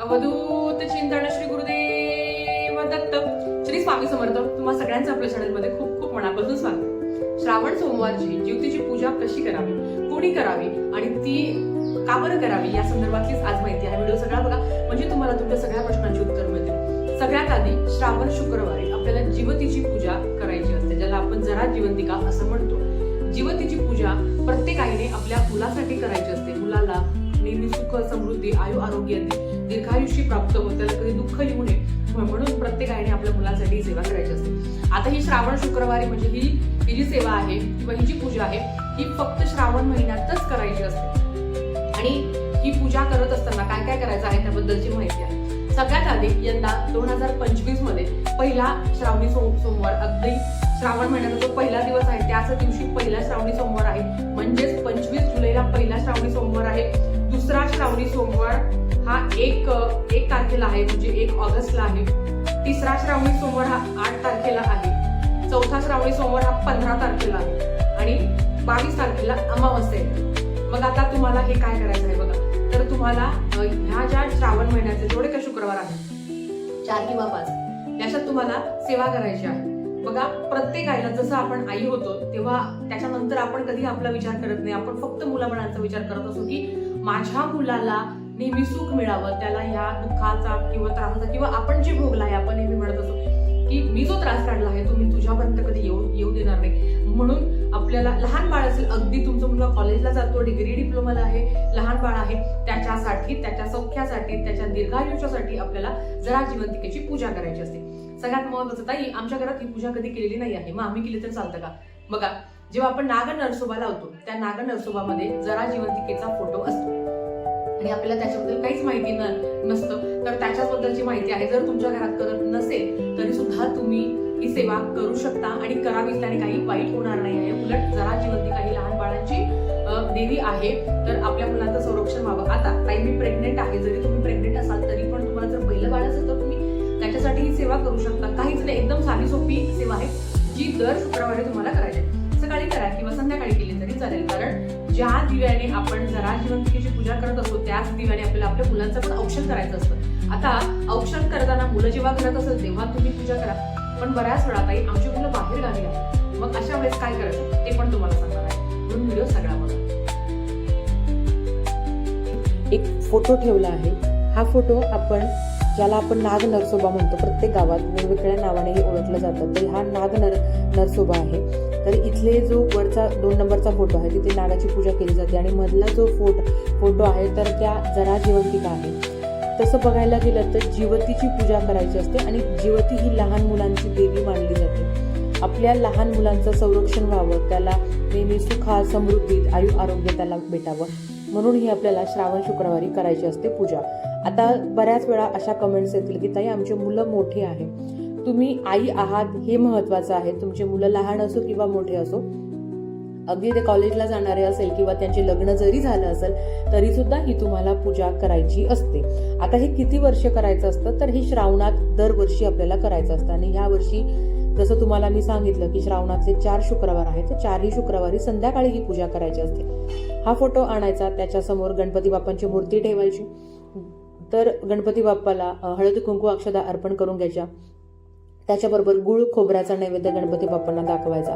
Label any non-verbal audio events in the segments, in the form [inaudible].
अवधूत चिंतन श्री गुरुदेव दत्त श्री स्वामी समर्थ. तुम्हा सगळ्यांचं आपल्या चॅनलमध्ये खूप खूप मनापासून स्वागत. श्रावण सोमवारची ज्योतीची पूजा कशी करावी कोणी करावी आणि ती का बरं करावी या संदर्भातलीच आज माहिती आहे. व्हिडिओ सगळा बघा. म्हणजे तुम्हाला तुमच्या सगळ्या प्रश्नांची उत्तर मिळतील. सगळ्यात आधी श्रावण शुक्रवारी आपल्याला जीवतीची पूजा करायची असते ज्याला आपण जरा जिवंतिका असं म्हणतो. जीवतीची पूजा प्रत्येक आईने आपल्या मुलासाठी करायची असते. मुलाला नेहमी सुख समृद्धी आयु आरोग्य दीर्घायुष्य प्राप्त होतं त्याला कधी दुःख येऊ नये म्हणून प्रत्येक आईने आपल्या मुलांसाठी सेवा करायची असते. आता ही श्रावण शुक्रवारी म्हणजे ही ही जी सेवा आहे किंवा ही जी पूजा आहे ही फक्त श्रावण महिन्यातच करायची असते. आणि ही पूजा करत असताना काय काय करायचं आहे त्याबद्दलची माहिती आहे. सगळ्यात आधी यंदा दोन हजार पंचवीसमध्ये पहिला श्रावणी सोमवार अगदी श्रावण महिन्याचा जो पहिला दिवस आहे त्याच दिवशी पहिला श्रावणी सोमवार आहे. म्हणजेच पंचवीस जुलैला पहिला श्रावणी सोमवार आहे. दुसरा श्रावणी सोमवार हा एक एक तारखेला आहे म्हणजे एक ऑगस्टला आहे. तिसरा श्रावणी सोमवार हा आठ तारखेला आहे. चौथा श्रावणी सोमवार हा पंधरा तारखेला आहे. आणि बावीस तारखेला अमावस्या येते मग आता तुम्हाला हे काय करायचं आहे बघा. तर तुम्हाला ह्या ज्या श्रावण महिन्याचे जेवढे काही शुक्रवार आहेत चार किंवा पाच. याच्यात तुम्हाला सेवा करायची आहे. बघा प्रत्येक आईला जसं आपण आई होतो तेव्हा त्याच्यानंतर आपण कधी आपला विचार करत नाही. आपण फक्त मुलाबाळांचा विचार करत असतो की माझ्या मुलाला नेहमी सुख मिळावं त्याला ह्या दुःखाचा किंवा त्रासाचा किंवा आपण जे भोगला आहे आपण नेहमी म्हणत असतो की मी जो त्रास काढला आहे तो मी तुझ्यापर्यंत कधी येऊ येऊ देणार नाही. म्हणून आपल्याला लहान बाळ असेल अगदी तुमचा मुलगा कॉलेजला जातो डिग्री डिप्लोमाला आहे लहान बाळ आहे त्याच्यासाठी त्याच्या सौख्यासाठी त्याच्या दीर्घायुष्यासाठी आपल्याला जरा जिवंतिकेची पूजा करायची असते. सगळ्यात महत्वाचं ताई आमच्या घरात ही पूजा कधी केलेली नाही आहे. मग आम्ही केली तर चालतं का? बघा जेव्हा आपण नाग नरसोबा लावतो त्या नाग नरसोबामध्ये जरा जिवंतिकेचा फोटो असतो. आणि आपल्याला त्याच्याबद्दल काहीच माहिती न- नसतं. तर त्याच्याबद्दलची माहिती आहे. जर तुमच्या घरात करत नसेल तरी सुद्धा तुम्ही ही सेवा करू शकता आणि करावीच. त्याने काही वाईट होणार नाही आहे. उलट जरा जिवंती काही लहान बाळांची देवी आहे. तर आपल्या मुलांचं संरक्षण व्हावं. आता ताई मी प्रेग्नेंट आहे. जरी तुम्ही प्रेग्नेंट असाल तरी पण तुम्हाला जर पहिलं बाळ असेल तर तुम्ही त्याच्यासाठी ही सेवा करू शकता. काहीच नाही. एकदम साधी सोपी सेवा आहे जी दर शुक्रवारी तुम्हाला करायची सकाळी करा किंवा संध्याकाळी केली तरी चालेल. कारण ज्या दिव्याने आपण जरा जिवंतिकेची पूजा करत असतो त्याच दिव्याने आपल्याला आपल्या मुलांचं पण औक्षण करायचं असतं. आता औक्षण करताना मुलं जेव्हा करत असेल तेव्हा तुम्ही पूजा करा. पण बऱ्याच वेळा ताई आमची मुलं बाहेर गावी आहेत. मग अशा वेळेस काय करायचं? ते पण तुम्हाला सांगणार आहे. म्हणून व्हिडिओ सगळा बघा. एक फोटो ठेवला आहे. हा फोटो आपण ज्याला आपण नाग नरसोबा म्हणतो प्रत्येक गावात वेगवेगळ्या नावाने हे ओळखलं जातं. तर हा नाग नर नरसोबा आहे. तर इथले जो वरचा दोन नंबरचा फोटो आहे तिथे नागाची पूजा केली जाते आणि मधला जो फोट फोटो आहे तर त्या जरा जिवंतिका आहे. तसं बघायला गेलं तर जिवतीची पूजा करायची असते आणि जिवती ही लहान मुलांची देवी मानली जाते. आपल्या लहान मुलांचं संरक्षण व्हावं त्याला नेहमी सुखा समृद्धीत आयु आरोग्य त्याला भेटावं. म्हणून ही आपल्याला श्रावण शुक्रवारी करायची असते पूजा. आता बऱ्याच वेळा अशा कमेंट्स येतील की ताई आमची मुलं मोठी आहे. तुम्ही आई आहात हे महत्वाचं आहे. तुमचे मुलं लहान असो किंवा मोठे असो अगदी ते कॉलेजला जाणारे असेल किंवा त्यांचे लग्न जरी झालं असेल तरी सुद्धा ही तुम्हाला पूजा करायची असते. आता हे किती वर्ष करायचं असतं? तर हे श्रावणात दरवर्षी आपल्याला करायचं असतं. आणि ह्या वर्षी जसं तुम्हाला मी सांगितलं की श्रावणातले चार शुक्रवार आहेत तर चारही शुक्रवारी संध्याकाळी ही पूजा करायची असते. हा फोटो आणायचा त्याच्यासमोर गणपती बाप्पांची मूर्ती ठेवायची. तर गणपती बाप्पाला अ, हळद कुंकू अक्षदा अर्पण करून घ्यायच्या. त्याच्याबरोबर गुळ खोबऱ्याचा नैवेद्य गणपती बाप्पांना दाखवायचा.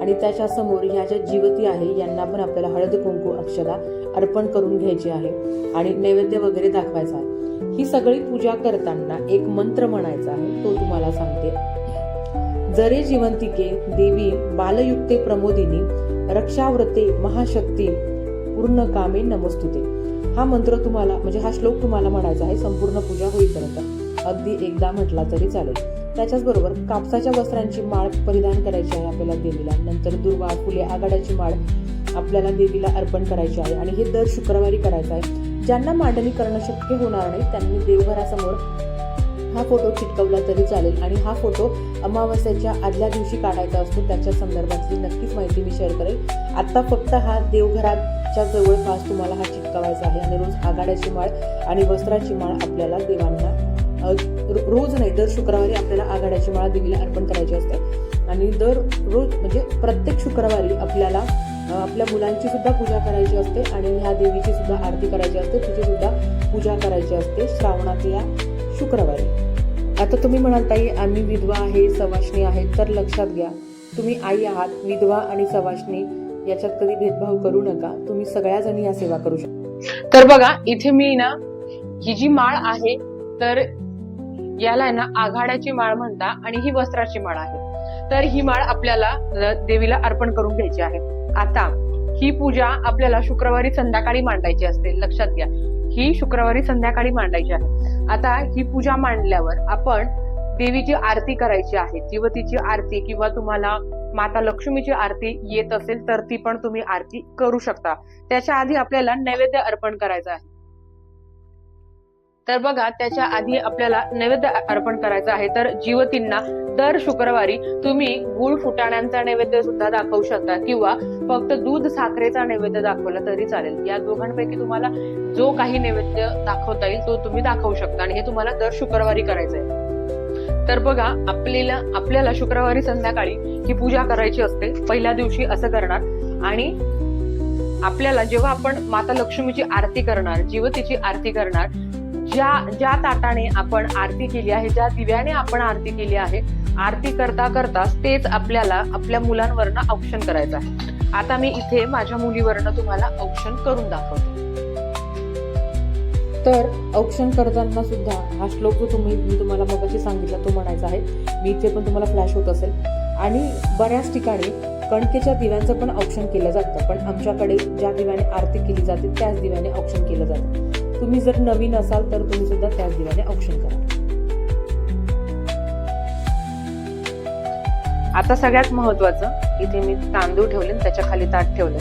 आणि त्याच्यासमोर ह्या ज्या जीवती आहे यांना पण आपल्याला हळद कुंकू अक्षरा अर्पण करून घ्यायची आहे आणि नैवेद्य वगैरे दाखवायचा. आहे ही सगळी पूजा करताना एक मंत्र म्हणायचा आहे तो तुम्हाला सांगते. जरे जिवंतिके देवी बालयुक्ते प्रमोदिनी रक्षाव्रते महाशक्ती पूर्ण कामे नमस्तुते. हा मंत्र तुम्हाला म्हणजे हा श्लोक तुम्हाला म्हणायचा आहे संपूर्ण पूजा होईपर्यंत. अगदी एकदा म्हटला तरी चालेल. त्याच्याच बरोबर कापसाच्या वस्त्रांची माळ परिधान करायची आहे आपल्याला देवीला. नंतर दुर्वा फुले आघाड्याची माळ आपल्याला देवीला अर्पण करायची आहे. आणि हे दर शुक्रवारी करायचं आहे. ज्यांना मांडणी करणं शक्य होणार नाही त्यांनी देवघरासमोर हा फोटो चिटकवला तरी चालेल. आणि हा फोटो अमावस्याच्या आदल्या दिवशी काढायचा असतो. त्याच्या संदर्भातली नक्कीच माहिती मी शेअर करेल. आत्ता फक्त हा देवघराच्या जवळपास तुम्हाला हा चिटकवायचा आहे. आणि रोज आघाड्याची माळ आणि वस्त्राची माळ आपल्याला देवांना रोज नाही दर शुक्रवारी आपल्याला आघाड्याची माळ देवीला अर्पण करायची असते. आणि दर रोज म्हणजे प्रत्येक शुक्रवारी आपल्याला आपल्या मुलांची सुद्धा पूजा करायची असते आणि ह्या देवीची सुद्धा आरती करायची असते तिची सुद्धा पूजा करायची असते श्रावणातल्या शुक्रवारी. आता तुम्ही म्हणाल ताई आम्ही विधवा आहे सवाशणी आहे तर लक्षात घ्या. तुम्ही आई आहात विधवा आणि सवाशणी याच्यात कधी भेदभाव करू नका. तुम्ही सगळ्या जणी या सेवा करू शकता तर बघा इथे मी ना ही जी माळ आहे तर याला आहे ना आघाड्याची माळ म्हणता आणि ही वस्त्राची माळ आहे. तर ही माळ आपल्याला देवीला अर्पण करून घ्यायची आहे. आता ही पूजा आपल्याला शुक्रवारी संध्याकाळी मांडायची असते लक्षात घ्या. ही शुक्रवारी संध्याकाळी मांडायची आहे. आता ही पूजा मांडल्यावर आपण देवीची आरती करायची आहे. जीवतीची आरती किंवा तुम्हाला माता लक्ष्मीची आरती येत असेल तर ती पण तुम्ही आरती करू शकता. त्याच्या आधी आपल्याला नैवेद्य अर्पण करायचं आहे. तर बघा त्याच्या आधी आपल्याला नैवेद्य अर्पण करायचं आहे. तर जीवतींना दर शुक्रवारी तुम्ही गुळ फुटाण्यांचा नैवेद्य सुद्धा दाखवू शकता किंवा फक्त दूध साखरेचा नैवेद्य दाखवला तरी चालेल. या दोघांपैकी तुम्हाला जो काही नैवेद्य दाखवता येईल तो तुम्ही दाखवू शकता आणि हे तुम्हाला दर शुक्रवारी करायचं आहे तर बघा आपल्याला आपल्याला शुक्रवारी संध्याकाळी ही पूजा करायची असते. पहिल्या दिवशी असं करणार आणि आपल्याला जेव्हा आपण माता लक्ष्मीची आरती करणार जीवतीची आरती करणार ज्या ज्या ताटाने आपण आरती केली आहे ज्या दिव्याने आपण आरती केली आहे आरती करता करताच तेच आपल्याला आपल्या मुलांवरनं औक्षण करायचं आहे. आता मी इथे माझ्या मुलीवरनं तुम्हाला औक्षण करून दाखवते. तर औक्षण करताना सुद्धा हा श्लोक जो तुम्ही मी तुम्हाला मगाशी सांगितला तो म्हणायचा आहे. मी इथे पण तुम्हाला फ्लॅश होत असेल. आणि बऱ्याच ठिकाणी कणकेच्या दिव्यांचं पण औक्षण केलं जातं. पण आमच्याकडे ज्या दिव्याने आरती केली जाते त्याच दिव्याने औक्षण केलं जातं. तुम्ही जर नवीन असाल तर तुम्ही सुद्धा त्याच दिव्याने औक्षण करा. आता सगळ्यात महत्वाचं इथे मी तांदूळ ठेवले आणि त्याच्याखाली ताट ठेवले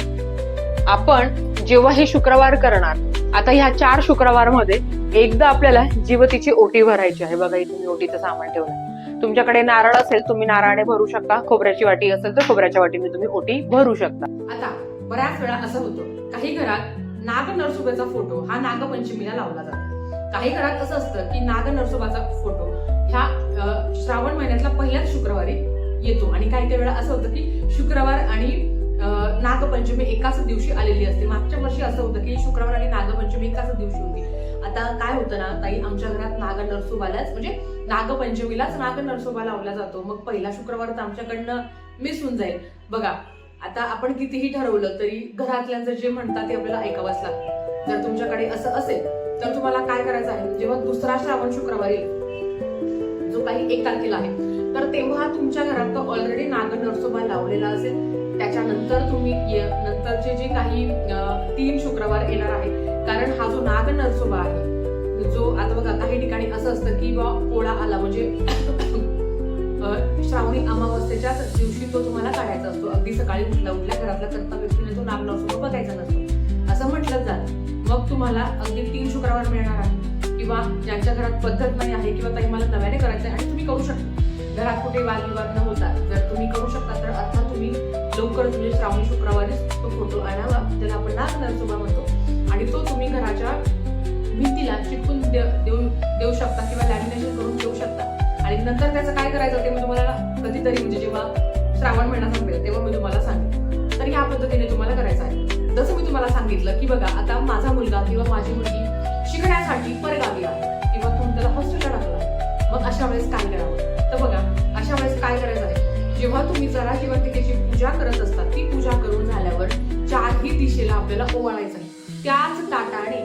आपण जेव्हा हे शुक्रवार करणार आता ह्या चार शुक्रवारमध्ये एकदा आपल्याला जीवतीची ओटी भरायची आहे. बघा इथे मी ओटीचं सामान ठेवलं तुमच्याकडे नारळ असेल तुम्ही नारळाने भरू शकता. खोबऱ्याची वाटी असेल तर खोबऱ्याच्या वाटीने तुम्ही ओटी भरू शकता. आता बऱ्याच वेळा असं होतं. काही घरात नाग नरसोबाचा फोटो हा नागपंचमीला लावला जातो. काही घरात असं असतं की नाग नरसोबाचा फोटो ह्या श्रावण महिन्यातला पहिल्याच शुक्रवारी येतो. आणि काही काही वेळा असं होतं की शुक्रवार आणि नागपंचमी एकाच दिवशी आलेली असते. मागच्या वर्षी असं होतं की शुक्रवार आणि नागपंचमी एकाच दिवशी होती. आता काय होतं ना ताई आमच्या घरात नाग नरसोबालाच म्हणजे नागपंचमीलाच नाग नरसोबा लावला जातो. मग पहिला शुक्रवार तर आमच्याकडनं मिस होऊन जाईल. बघा आता आपण कितीही ठरवलं तरी घरातल्यांचं जे म्हणतात ते आपल्याला ऐकावंच लागतं. जर तुमच्याकडे असं असेल तर तुम्हाला काय करायचं आहे? जेव्हा दुसरा श्रावण शुक्रवार येईल जो काही एक तारखेला आहे तर तेव्हा तुमच्या घरात तो ऑलरेडी नाग नरसोबा लावलेला असेल. त्याच्यानंतर तुम्ही नंतरचे जे काही तीन शुक्रवार येणार आहे कारण हा जो नाग नरसोबा आहे जो आता बघा काही ठिकाणी असं असतं की बा पोळा आला म्हणजे श्रावणी अमावस्येच्याच दिवशी तो तुम्हाला काढायचा असतो. अगदी सकाळी उठल्या उठल्या घरातल्या करता व्यक्तीने तो नाम नरसोबा बघायचा नसतो. असं म्हटलं जातं. मग तुम्हाला अगदी तीन शुक्रवार मिळणार आहे. किंवा ज्यांच्या घरात पद्धत नाही आहे किंवा काही मला नव्याने करायचं आहे आणि तुम्ही करू शकता. घरात कुठे वादविवाद न होता जर तुम्ही करू शकता तर अर्थात तुम्ही लवकरच म्हणजे श्रावणी शुक्रवारीच तो फोटो आणावा. त्याला आपण नाग नरसोबा म्हणतो. आणि तो तुम्ही घराच्या भिंतीला चिटकून दे- देऊ देऊ शकता किंवा लॅमिनेशन करून देऊ शकता. आणि नंतर त्याचं काय करायचं ते म्हणजे मी तुम्हाला कधीतरी म्हणजे जेव्हा श्रावण महिना संपेल तेव्हा म्हणजे मी तुम्हाला सांगेन तर ह्या पद्धतीने तुम्हाला करायचं आहे. जसं मी तुम्हाला सांगितलं की बघा आता माझा मुलगा किंवा माझी मुलगी शिकण्यासाठी परगावी आहे किंवा तुम्ही त्याला हॉस्टेलला टाकलं मग अशा वेळेस काय करावं? तर बघा अशा वेळेस काय करायचं आहे? जेव्हा तुम्ही जरा किंवा त्याची पूजा करत असता ती पूजा करून झाल्यावर चारही दिशेला आपल्याला ओवाळायचं आहे. त्याच ताटाने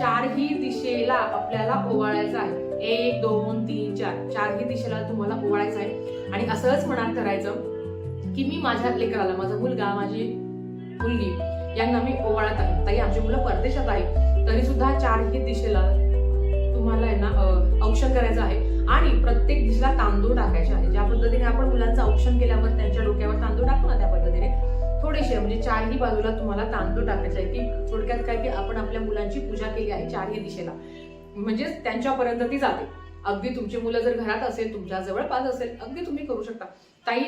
चारही दिशेला आपल्याला ओवाळायचं आहे. एक दोन तीन चार. चारही दिशेला तुम्हाला पोवाळायचं आहे. आणि असंच मनात करायचं की मी माझ्या लेकराला माझा मुलगा माझी मुलगी यांना मी ओवाळत आहे. ताई आमची मुलं परदेशात आहे तरी सुद्धा चारही दिशेला तुम्हाला आहे ना औक्षण करायचं आहे. आणि प्रत्येक दिशेला तांदूळ टाकायचे आहे. ज्या पद्धतीने आपण मुलांचं औक्षण केल्यावर त्यांच्या डोक्यावर तांदूळ टाकतो ना त्या पद्धतीने थोडेसे म्हणजे चारही बाजूला तुम्हाला तांदूळ टाकायचे आहे. की थोडक्यात काय की आपण आपल्या मुलांची पूजा केली आहे चारही दिशेला. म्हणजेच त्यांच्यापर्यंत ती जाते. अगदी तुमची मुलं जर घरात असेल तुमच्या जवळपास असेल अगदी तुम्ही करू शकता. ताई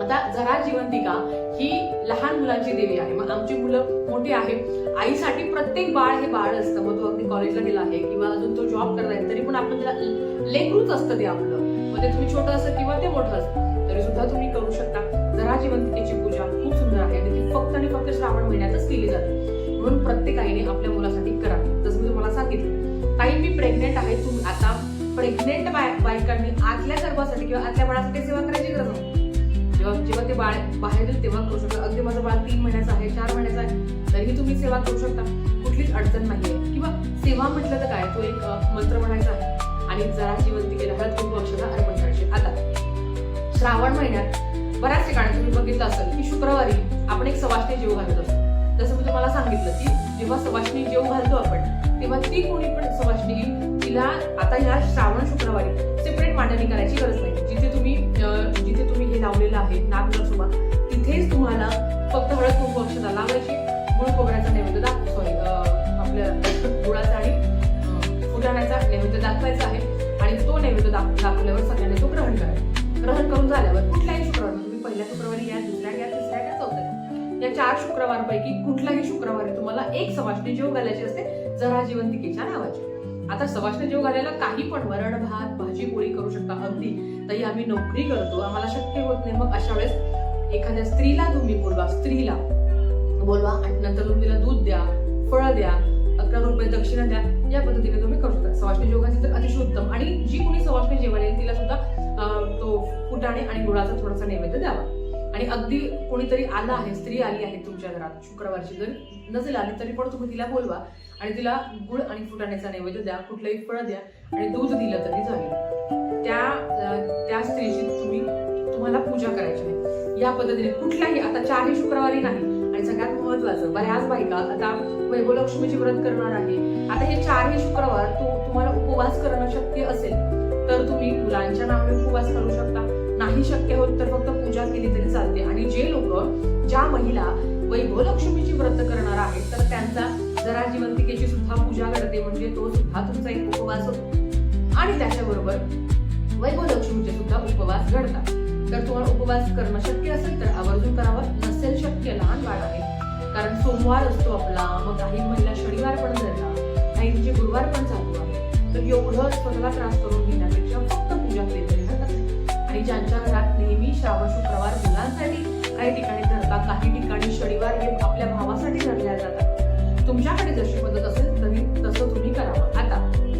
आता जरा जीवंतिका ही लहान मुलांची देवी आहे. मग आमची मुलं मोठी आहे. आईसाठी प्रत्येक बाळ हे बाळ असतं. मग तो अगदी कॉलेजला गेला आहे किंवा अजून तो जॉब करत आहे तरी पण आपण त्याला लेकरूच असतं ते आपलं. मग ते तुम्ही छोटं असं किंवा ते मोठं असतं. तरी सुद्धा तुम्ही करू शकता. जरा जिवंतिकेची पूजा खूप सुंदर आहे. आणि ती फक्त आणि फक्त श्रावण महिन्यातच केली जाते. म्हणून प्रत्येक आईने आपल्या मुलासाठी करावी काही मी ताई मी प्रेग्नेंट आहे तुम्ही आता प्रेग्नेंट बायकांनी आतल्या गर्भासाठी किंवा आतल्या बाळासाठी सेवा करायची गरज नाही. जेव्हा जेव्हा ते बाळ बाहेर येईल तेव्हा करू शकता. अगदी माझं बाळ तीन महिन्याचं आहे चार महिन्याचं आहे तरीही तुम्ही सेवा करू शकता. कुठलीच अडचण नाहीये. किंवा सेवा म्हटलं तर काय? तो एक मंत्र म्हणायचा आहे. आणि जरा जिवंतिकेला हळद कुंकू अक्षता अर्पण करायची. आता श्रावण महिन्यात बऱ्याच ठिकाणी तुम्ही बघितलं असेल की शुक्रवारी आपण एक सवाष्णी जीव घालत असतो. जसं मी तुम्हाला सांगितलं की जेव्हा सवाष्णी जीव घालतो आपण तेव्हा ती कोणी पण सवासणी घेईल तिला आता ह्या श्रावण शुक्रवारी सेपरेट मांडणी करायची गरज नाही. जिथे तुम्ही जिथे तुम्ही हे लावलेलं आहे नाग नरसोबा तिथेच तुम्हाला फक्त हळद कुंकू अक्षता लावायची. गुळ खोबऱ्याचा नैवेद्य दाख सॉरी आपल्या [laughs] गुळाचा आणि फुटाण्याचा नैवेद्य दाखवायचा आहे. आणि तो नैवेद्य दाख दाखवल्यावर सगळ्यांनी तो ग्रहण करायचा ग्रहण करून झाल्यावर कुठल्याही शुक्रवारी तुम्ही पहिल्या शुक्रवारी या दुसऱ्या घ्या तिसऱ्या घ्या चौथ्या या चार शुक्रवारपैकी कुठलाही शुक्रवारी तुम्हाला एक समाजने जेव घालायची असते जरा जिवंतिकेच्या नावाची. आता सवाष्ण जेव घालायला काही पण वरण भात भाजी पोळी करू शकता अगदी. तरी आम्ही नोकरी करतो आम्हाला शक्य होत नाही. मग अशा वेळेस एखाद्या स्त्रीला तुम्ही बोलवा स्त्रीला बोलवा आणि नंतर तुम्ही तिला दूध द्या फळं द्या अकरा रुपये दक्षिणा द्या या पद्धतीने तुम्ही करू शकता. सवाष्ण जेवणाची तर अतिशय उत्तम. आणि जी कोणी सवाष्ण जेवण येईल तिला सुद्धा तो फुटाणे आणि गुळाचा थोडासा नैवेद्य द्यावा. आणि अगदी कोणीतरी आला आहे स्त्री आली आहे तुमच्या घरात शुक्रवारची जरी नसेल आली तरी पण तुम्ही तिला बोलवा. आणि तिला गुळ आणि फुटाण्याचा नैवेद्य द्या कुठलंही फळ द्या आणि दूध दिलं तरी चालेल. त्या त्या स्त्रीची तुम्ही तुम्हाला पूजा करायची आहे. या पद्धतीने कुठल्याही आता चारही शुक्रवारी नाही आणि सगळ्यात महत्वाचं बऱ्याच बायका आता वैभवलक्ष्मीची व्रत करणार आहे. आता हे चारही शुक्रवार तू तुम्हाला उपवास करणं शक्य असेल तर तुम्ही मुलांच्या नावाने उपवास करू शकता. नाही शक्य होत तर फक्त पूजा केली तरी चालते. आणि जे लोक ज्या महिला वैभवलक्ष्मीची व्रत करणार आहेत तर त्यांचा जरा जिवंतिकेची सुद्धा पूजा करते म्हणजे तो सुद्धा तुमचा एक उपवास होतो. आणि त्याच्याबरोबर वैभवलक्ष्मीचे सुद्धा उपवास घडतात. तर तुम्हाला उपवास करणं शक्य असेल तर आवर्जून करावं नसेल शक्य लहान बाळ आहे. कारण सोमवार असतो आपला मग काही महिला शनिवार पण धरला काहींचे गुरुवार पण चालू आहे. तर एवढं स्वतःला त्रास करून घेण्यापेक्षा फक्त पूजा केली तरी हरकत आणि ज्यांच्या घरात नेहमी श्रावण शुक्रवार मुलांसाठी काही ठिकाणी धरतात काही ठिकाणी शनिवार हे आपल्या भावासाठी धरल्या जातात. तुमच्याकडे जशी मदत असेल तरी तसं तुम्ही करावं. आता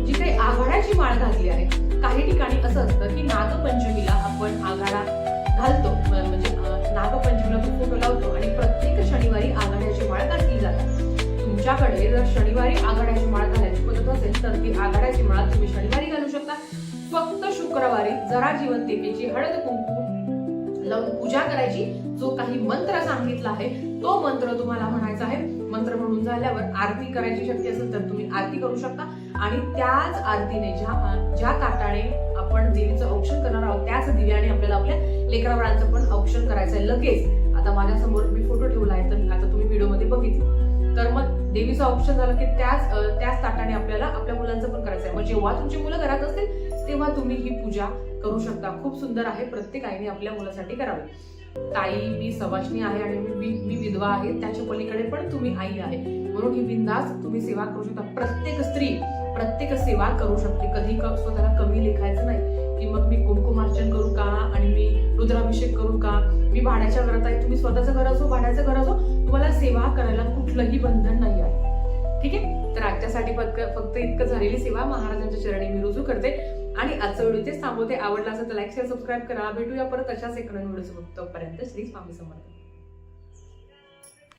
जी काही आघाड्याची माळ घातली आहे काही ठिकाणी असं असतं की नागपंचमीला आपण आघाडा घालतो. म्हणजे नागपंचमीला तो फोटो लावतो आणि प्रत्येक शनिवारी आघाड्याची माळ घातली जाते. तुमच्याकडे जर शनिवारी आघाड्याची माळ घालायची पद्धत असेल तर ती आघाड्याची माळ तुम्ही शनिवारी घालू शकता. फक्त शुक्रवारी जरा जीवन देवीची हळद कुंकू लावून पूजा करायची. जो काही मंत्र सांगितला आहे तो मंत्र तुम्हाला म्हणायचा आहे मंत्र म्हणून झाल्यावर आरती करायची शक्य असेल तर तुम्ही आरती करू शकता. आणि त्याच आरतीने ज्या ज्या ताटाने आपण देवीचं औक्षण करणार आहोत त्याच दिव्याने आपल्याला आपल्या लेकराबाळांचं पण औक्षण करायचं आहे लगेच. आता माझ्यासमोर मी फोटो ठेवला आहे तर आता तुम्ही व्हिडिओमध्ये बघितलं. तर मग देवीचं ऑप्शन झालं की त्याच त्याच ताटाने आपल्याला आपल्या मुलांचं पण करायचं आहे मग जेव्हा तुमची मुलं घरात असतील तेव्हा तुम्ही ही पूजा करू शकता. खूप सुंदर आहे प्रत्येक आईने आपल्या मुलासाठी करावी. ताई मी सवाशनी आहे आणि मी मी- विधवा आहे त्याच्या पलीकडे पण तुम्ही आई आहे. म्हणून ही बिंदास तुम्ही सेवा करू शकता. प्रत्येक स्त्री प्रत्येक सेवा करू शकते. कधी क- स्वतःला कमी लेखायचं नाही की मग मी कुंकुमार्चन करू का आणि मी रुद्राभिषेक करू का? मी भाड्याच्या घरात आहे. तुम्ही स्वतःचं घर असो भाड्याचं घर असो तुम्हाला सेवा करायला कुठलंही बंधन नाही आहे. ठीक आहे? तर आजच्यासाठी फक्त फक्त इतकं झालेली सेवा. महाराजांच्या चरणी मी रुजू करते. आणि आजचा व्हिडिओ इथेच थांबवते. आवडला असेल तर लाईक शेअर सबस्क्राईब करा. भेटूया परत अशाच एक नवीन व्हिडिओ तोपर्यंत श्री स्वामी समर्थ.